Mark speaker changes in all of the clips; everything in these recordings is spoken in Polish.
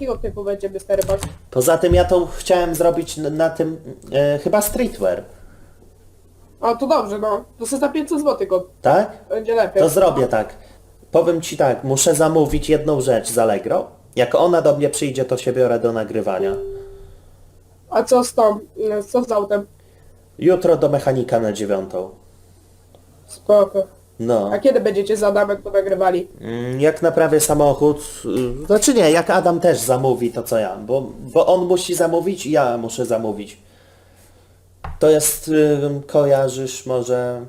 Speaker 1: Jakiego typu będzie Box?
Speaker 2: Poza tym ja to chciałem zrobić na, na tym, e, chyba streetwear,
Speaker 1: O, to dobrze, no. To sobie za 500 zł go
Speaker 2: tak?
Speaker 1: będzie lepiej.
Speaker 2: To zrobię tak. Powiem ci tak, muszę zamówić jedną rzecz z Allegro. Jak ona do mnie przyjdzie, to się biorę do nagrywania.
Speaker 1: A co z tą, mm, co z autem?
Speaker 2: Jutro do mechanika na dziewiątą.
Speaker 1: Spoko.
Speaker 2: No.
Speaker 1: A kiedy będziecie z Adamem to nagrywali?
Speaker 2: Mm, Jak naprawię samochód, y, znaczy nie, jak Adam też zamówi to co ja, bo, bo on musi zamówić i ja muszę zamówić. To jest, y, kojarzysz może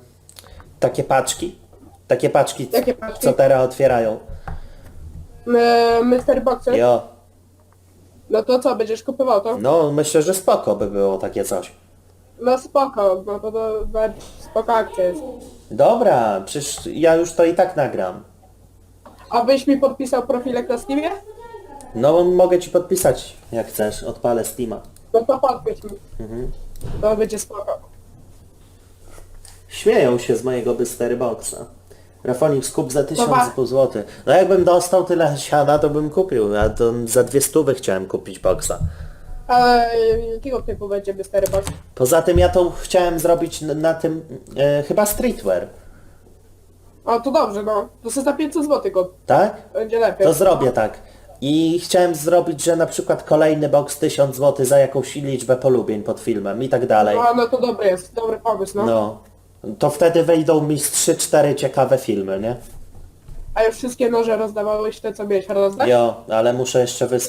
Speaker 2: takie paczki? Takie paczki,
Speaker 1: Jakie paczki?
Speaker 2: co teraz otwierają.
Speaker 1: My, Mystery Boxy?
Speaker 2: Jo,
Speaker 1: No to co, będziesz kupował to?
Speaker 2: no myślę, że spoko by było takie coś.
Speaker 1: No spoko, no to, to, to spoko akcja jest.
Speaker 2: Dobra, przecież ja już to i tak nagram.
Speaker 1: A byś mi podpisał profilek na Steamie?
Speaker 2: No mogę ci podpisać, jak chcesz, odpalę Steama.
Speaker 1: No to podpisz mi.
Speaker 2: Mhm.
Speaker 1: To będzie spoko.
Speaker 2: Śmieją się z mojego Mystery Boxa. Rafonik skup za tysiąc
Speaker 1: Dobra.
Speaker 2: pół złotych. No jakbym dostał tyle siana, to bym kupił. A to za dwie stówy chciałem kupić boxa.
Speaker 1: A jakiego typu będzie Mystery Box?
Speaker 2: Poza tym ja to chciałem zrobić na, na tym, e, chyba streetwear,
Speaker 1: O, to dobrze, no. To sobie za 500 zł go
Speaker 2: tak?
Speaker 1: będzie lepiej.
Speaker 2: To zrobię tak. I chciałem zrobić, że na przykład kolejny box 1000 zł za jakąś liczbę polubień pod filmem i tak dalej.
Speaker 1: A, no to dobry jest, dobry pomysł, no.
Speaker 2: No. To wtedy wejdą mi z 3-4 ciekawe filmy, nie?
Speaker 1: A już wszystkie noże rozdawałeś te, co miałeś rozdać?
Speaker 2: Jo, ale muszę jeszcze wysłać.